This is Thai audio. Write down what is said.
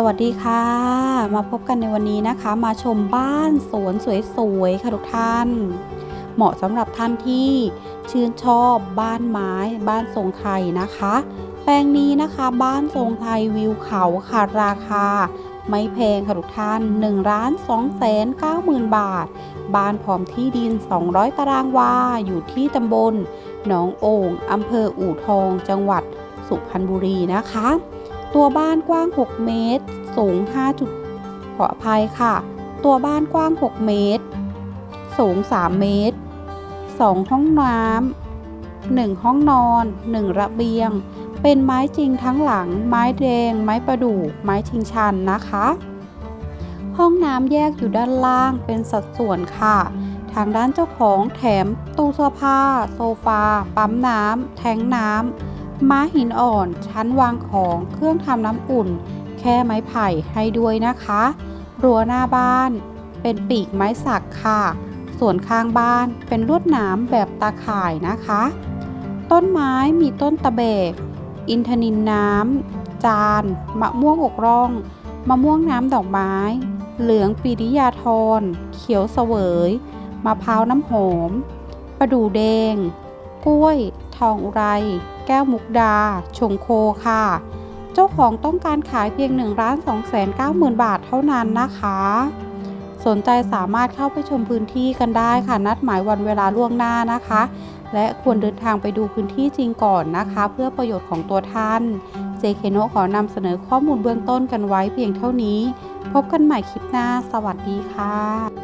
สวัสดีค่ะ มาพบกันในวันนี้นะคะ มาชมบ้านสวนสวยๆค่ะทุกท่าน เหมาะสำหรับท่านที่ชื่นชอบบ้านไม้บ้านทรงไทยนะคะ แปลงนี้นะคะบ้านทรงไทยวิวเขาค่ะราคา ไม่แพงค่ะทุกท่าน1ล้าน2แสน9หมื่นบาท บ้านพร้อมที่ดิน 200 ตารางวาอยู่ที่ตำบลหนองโอ่งอำเภออู่ทอง จังหวัดสุพรรณบุรีนะคะตัวบ้านกว้าง 6 เมตร สูง 5 จุดขออภัยค่ะ ตัวบ้านกว้าง 6 เมตร สูง 3 เมตร 2 ห้องน้ำ1ห้องนอน 1 ระเบียง เป็นไม้จริงทั้งหลัง ไม้แดง ไม้ประดู่ ไม้ชิงชันนะคะ ห้องน้ำแยกอยู่ด้านล่างเป็นสัดส่วนค่ะ ทางด้านเจ้าของแถมตู้เสื้อผ้า โซฟา ปั๊มน้ำ แทงน้ำม้าหินอ่อน ชั้นวางของ เครื่องทำน้ำอุ่น แค่ไม้ไผ่ให้ด้วยนะคะ รั้วหน้าบ้าน เป็นปีกไม้สักค่ะ ส่วนข้างบ้านเป็นลวดหนามแบบตาข่ายนะคะ ต้นไม้มีต้นตะเบก อินทนินน้ำ จาน มะม่วงอกร่อง มะม่วงน้ำดอกไม้ เหลืองปีริยาทร เขียวเสวย มะพร้าวน้ำหอม ประดู่แดง กล้วย ทองอุไร แก้วมุกดา ชงโคค่ะ จ้าของต้องการขายเพียง1ล้าน2 9 0 0 0 0 บาทเท่านั้นนะคะ สนใจสามารถเข้าไปชมพื้นที่กันได้ค่ะ นัดหมายวันเวลาล่วงหน้านะคะ และควรเดินทางไปดูพื้นที่จริงก่อนนะคะ เพื่อประโยชน์ของตัวท่าน JK โนขอนำเสนอข้อมูลเบื้องต้นกันไว้เพียงเท่านี้ พบกันใหม่คลิปหน้า สวัสดีค่ะ